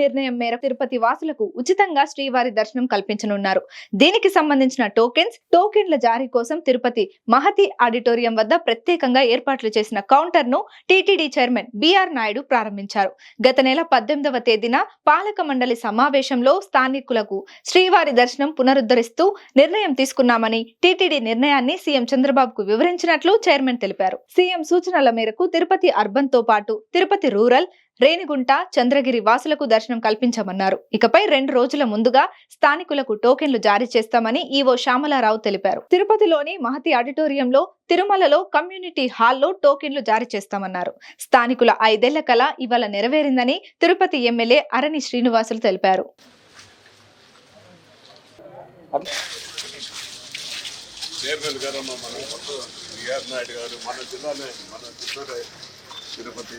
నిర్ణయం మేరకు తిరుపతి వాసులకు ఉచితంగా శ్రీవారి దర్శనం కల్పించనున్నారు. దీనికి సంబంధించిన టోకెన్స్ టోకెన్ల జారీ కోసం తిరుపతి మహతి ఆడిటోరియం వద్ద ప్రత్యేకంగా ఏర్పాట్లు చేసిన కౌంటర్ను టీటీడీ చైర్మన్ బిఆర్ నాయుడు ప్రారంభించారు. గత నెల పద్దెనిమిదవ తేదీన పాలక మండలి సమావేశంలో స్థానికులకు శ్రీవారి దర్శనం పునరుద్ధరిస్తూ నిర్ణయం తీసుకున్నామని టీటీడీ నిర్ణయాన్ని సీఎం చంద్రబాబుకు వివరించినట్లు చైర్మన్ తెలిపారు. సీఎం సూచనల మేరకు తిరుపతి అర్బన్తో పాటు తిరుపతి రూరల్ రేణిగుంట చంద్రగిరి వాసులకు దర్శనం కల్పించమన్నారు. ఇకపై రెండు రోజుల ముందుగా స్థానికులకు టోకెన్లు జారీ చేస్తామని ఈవో శ్యామలారావు తెలిపారు. తిరుపతిలోని మహతి ఆడిటోరియంలో తిరుమలలో కమ్యూనిటీ హాల్లో టోకెన్లు జారీ చేస్తామన్నారు. స్థానికుల ఐదేళ్ళ కళ ఇవాళ నెరవేరిందని తిరుపతి ఎమ్మెల్యే అరణి శ్రీనివాసులు తెలిపారు. చైర్మన్ గారు మన నాయుడు గారు మన జిల్లానే మన తిరుపతి.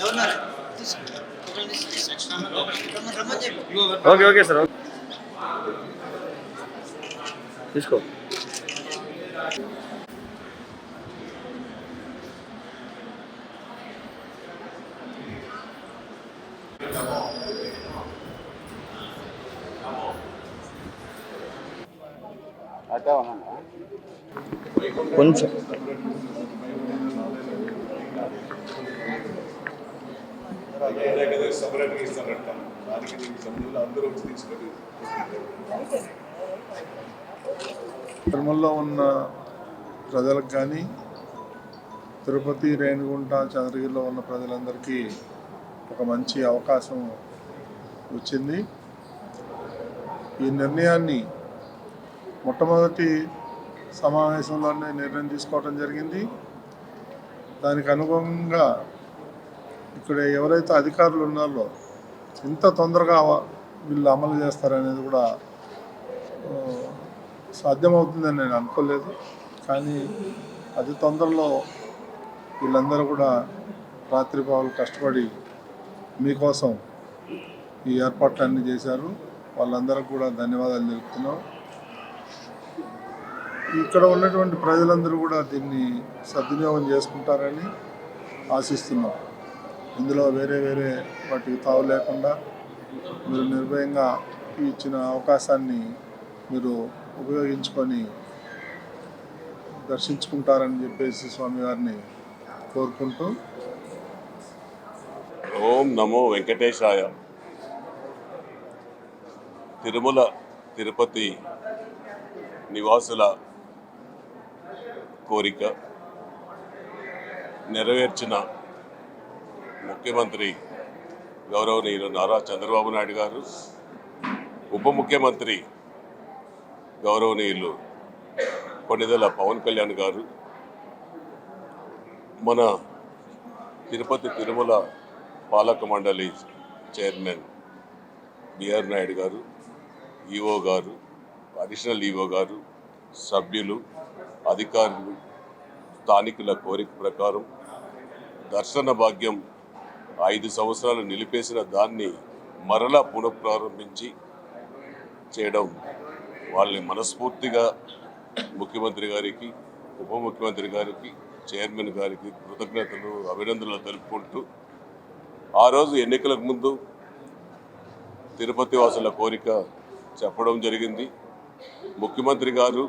ఎవరున్నారు? ఓకే ఓకే సార్ తీసుకో. కొంచెం. సపరేట్గా దానికి అందరూ వచ్చి తీసుకొని తిరుమలలో ఉన్న ప్రజలకు కానీ తిరుపతి రేణిగుంట చంద్రగిరిలో ఉన్న ప్రజలందరికీ ఒక మంచి అవకాశం వచ్చింది. ఈ నిర్ణయాన్ని మొట్టమొదటి సమావేశంలోనే నిర్ణయం తీసుకోవడం జరిగింది. దానికి అనుగుణంగా ఇక్కడ ఎవరైతే అధికారులు ఉన్నారో ఇంత తొందరగా వీళ్ళు అమలు చేస్తారనేది కూడా సాధ్యమవుతుందని నేను అనుకోలేదు. కానీ అతి తొందరలో వీళ్ళందరూ కూడా రాత్రి కష్టపడి మీకోసం ఈ ఏర్పాట్లన్నీ చేశారు. వాళ్ళందరికీ కూడా ధన్యవాదాలు తెలుపుతున్నాం. ఇక్కడ ఉన్నటువంటి ప్రజలందరూ కూడా దీన్ని సద్వినియోగం చేసుకుంటారని ఆశిస్తున్నాం. ఇందులో వేరే వేరే వాటికి తావు లేకుండా మీరు నిర్భయంగా ఇచ్చిన అవకాశాన్ని మీరు ఉపయోగించుకొని దర్శించుకుంటారని చెప్పేసి స్వామివారిని కోరుకుంటూ. ఓం నమో వెంకటేశాయ. తిరుమల తిరుపతి నివాసుల కోరిక నెరవేర్చిన ముఖ్యమంత్రి గౌరవనీయులు నారా చంద్రబాబు నాయుడు గారు ఉప ముఖ్యమంత్రి గౌరవనీయులు కొన్నిదల పవన్ కళ్యాణ్ గారు మన తిరుపతి తిరుమల పాలక మండలి చైర్మన్ బిఆర్ నాయుడు గారు ఈఓ గారు అడిషనల్ ఈవో గారు సభ్యులు అధికారులు స్థానికుల కోరిక ప్రకారం దర్శన భాగ్యం ఐదు సంవత్సరాలు నిలిపేసిన దాన్ని మరలా పునఃప్రారంభించి చేయడం వాళ్ళని మనస్ఫూర్తిగా ముఖ్యమంత్రి గారికి ఉప ముఖ్యమంత్రి గారికి చైర్మన్ గారికి కృతజ్ఞతలు అభినందనలు తెలుపుకుంటూ ఆ రోజు ఎన్నికలకు ముందు తిరుపతి వాసుల కోరిక చెప్పడం జరిగింది. ముఖ్యమంత్రి గారు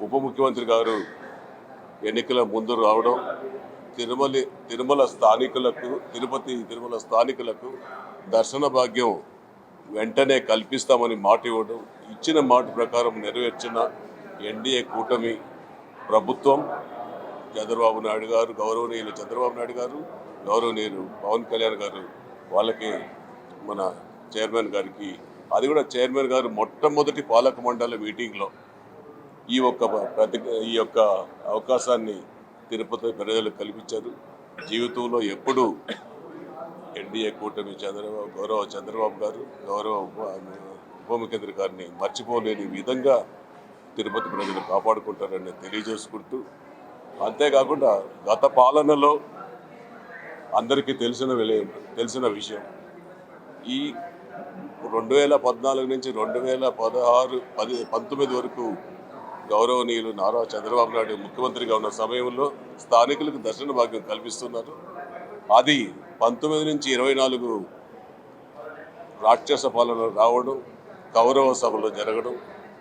ఉప ముఖ్యమంత్రి గారు ఎన్నికల ముందు రావడం తిరుమల తిరుమల స్థానికులకు తిరుపతి తిరుమల స్థానికులకు దర్శన భాగ్యం వెంటనే కల్పిస్తామని మాట ఇవ్వడం ఇచ్చిన మాట ప్రకారం నెరవేర్చిన ఎన్డీఏ కూటమి ప్రభుత్వం చంద్రబాబు నాయుడు గారు గౌరవనీయులు చంద్రబాబు నాయుడు గారు గౌరవనీయులు పవన్ కళ్యాణ్ గారు వాళ్ళకి మన చైర్మన్ గారికి అది కూడా చైర్మన్ గారు మొట్టమొదటి పాలక మండలి మీటింగ్లో ఈ యొక్క ప్రతి ఈ యొక్క అవకాశాన్ని తిరుపతి ప్రజలకు కల్పించారు. జీవితంలో ఎప్పుడూ ఎన్డీఏ కూటమి చంద్రబాబు గౌరవ చంద్రబాబు గారు గౌరవ ఉప ముఖ్యమంత్రి గారిని మర్చిపోలేని విధంగా తిరుపతి ప్రజలు కాపాడుకుంటారని తెలియజేసుకుంటూ అంతేకాకుండా గత పాలనలో అందరికీ తెలిసిన విలే- తెలిసిన విషయం ఈ రెండు వేల పద్నాలుగు నుంచి రెండు వేల పదహారు పది పంతొమ్మిది వరకు గౌరవనీయులు నారా చంద్రబాబు నాయుడు ముఖ్యమంత్రిగా ఉన్న సమయంలో స్థానికులకు దర్శన భాగ్యం కల్పిస్తున్నారు. అది పంతొమ్మిది నుంచి ఇరవై నాలుగు రాక్షస పాలన రావడం కౌరవ సభలు జరగడం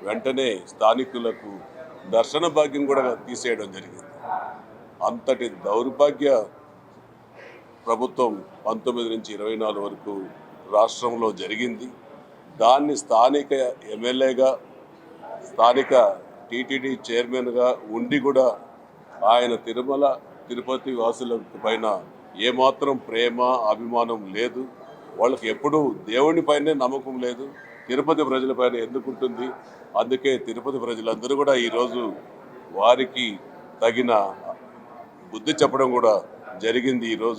వెంటనే స్థానికులకు దర్శన భాగ్యం కూడా తీసేయడం జరిగింది. అంతటి దౌర్భాగ్య ప్రభుత్వం పంతొమ్మిది నుంచి ఇరవై నాలుగు వరకు రాష్ట్రంలో జరిగింది. దాన్ని స్థానిక ఎమ్మెల్యేగా స్థానిక టీటీడీ చైర్మన్గా ఉండి కూడా ఆయన తిరుమల తిరుపతి వాసుల పైన ఏమాత్రం ప్రేమ అభిమానం లేదు. వాళ్ళకి ఎప్పుడూ దేవుని పైనే నమ్మకం లేదు. తిరుపతి ప్రజలపైన ఎందుకుంటుంది అందుకే తిరుపతి ప్రజలందరూ కూడా ఈరోజు వారికి తగిన బుద్ధి చెప్పడం కూడా జరిగింది ఈరోజు